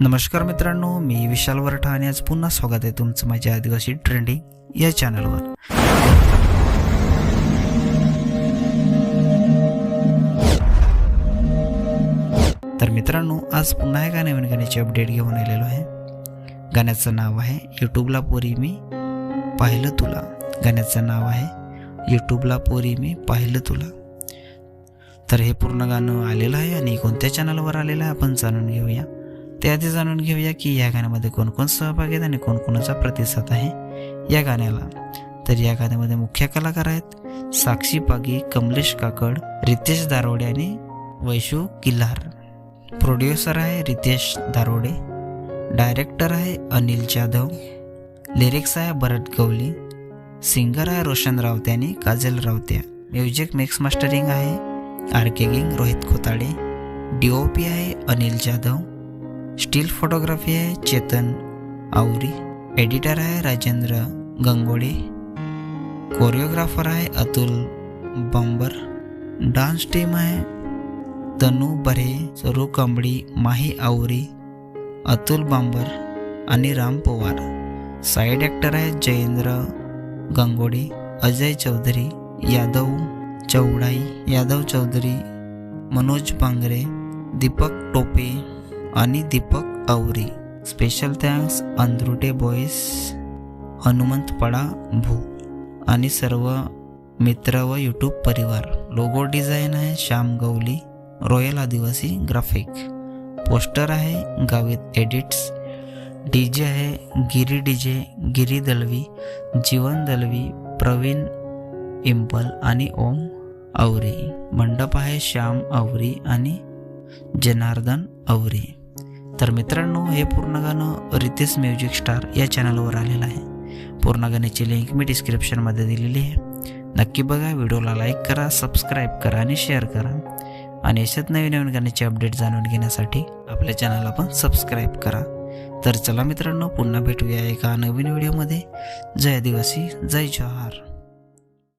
नमस्कार मित्रांनो मी विशाल वरठा आणि आज पुन्हा स्वागत आहे तुमचं माझ्या आदिवासी ट्रेंडिंग या चॅनलवर. तर मित्रांनो आज पुन्हा एका नवीन गाण्याची अपडेट घेऊन आलेलो आहे. गाण्याचं नाव आहे यूट्यूबला पोरी मी पाहिलं तुला. गाण्याचं नाव आहे यूट्यूबला पोरी मी पाहिलं तुला. तर हे पूर्ण गाणं आलेलं आहे आणि कोणत्या चॅनलवर आलेलं आहे आपण जाणून घेऊया. त्याआधी जाणून घेऊया की या गाण्यामध्ये कोण कोण सहभागी आहेत आणि कोणकोणाचा प्रतिसाद आहे या गाण्याला. तर या गाण्यामध्ये मुख्य कलाकार आहेत साक्षी पागी कमलेश काकड रितेश दारोडे आणि वैशू किल्लार प्रोड्युसर आहे रितेश दारोडे. डायरेक्टर आहे अनिल जाधव. लिरिक्स आहे भरत गवली सिंगर आहे रोशन रावते आणि काजल रावत्या म्युझिक मिक्स मास्टरिंग आहे आर के गिंग Rohit Khotade. D O P आहे अनिल जाधव. स्टील फोटोग्राफी आहे चेतन आवरी. एडिटर आहे राजेंद्र गंगोडे. कोरिओग्राफर आहे अतुल बंबर. डान्स टीम आहे तनू बरे सरू कांबळी माही आवरी अतुल बांबर आणि राम पवार. साईड ॲक्टर आहे जयेंद्र गंगोडे अजय चौधरी यादव चौडाई यादव चौधरी मनोज पांगरे दीपक टोपे आणि दीपक आवरी स्पेशल थँक्स अंद्रुटे बॉईस हनुमंतपाडा भू आणि सर्व मित्र व यूट्यूब परिवार. लोगो डिझाईन आहे Shyam Gavali royal Adivasi graphic poster आहे गावित एडिट्स डी जे आहे गिरी डी जे गिरी दलवी जीवन दलवी प्रवीण इम्पल आणि ओम आवरी मंडप आहे श्याम आवरी आणि जनार्दन अवरे तर मित्रांनो हे पूर्ण गाणं रितेश म्युझिक स्टार या चॅनलवर आलेलं आहे. पूर्ण गाण्याची लिंक मी डिस्क्रिप्शनमध्ये दिलेली आहे. नक्की बघा व्हिडिओला लाईक करा सबस्क्राईब करा आणि शेअर करा. आणि अशाच नवीन नवीन गाण्याचे अपडेट जाणून घेण्यासाठी आपल्या चॅनलला पण सबस्क्राईब करा. तर चला मित्रांनो पुन्हा भेटूया एका नवीन व्हिडिओमध्ये जय आदिवासी जय जवाहर.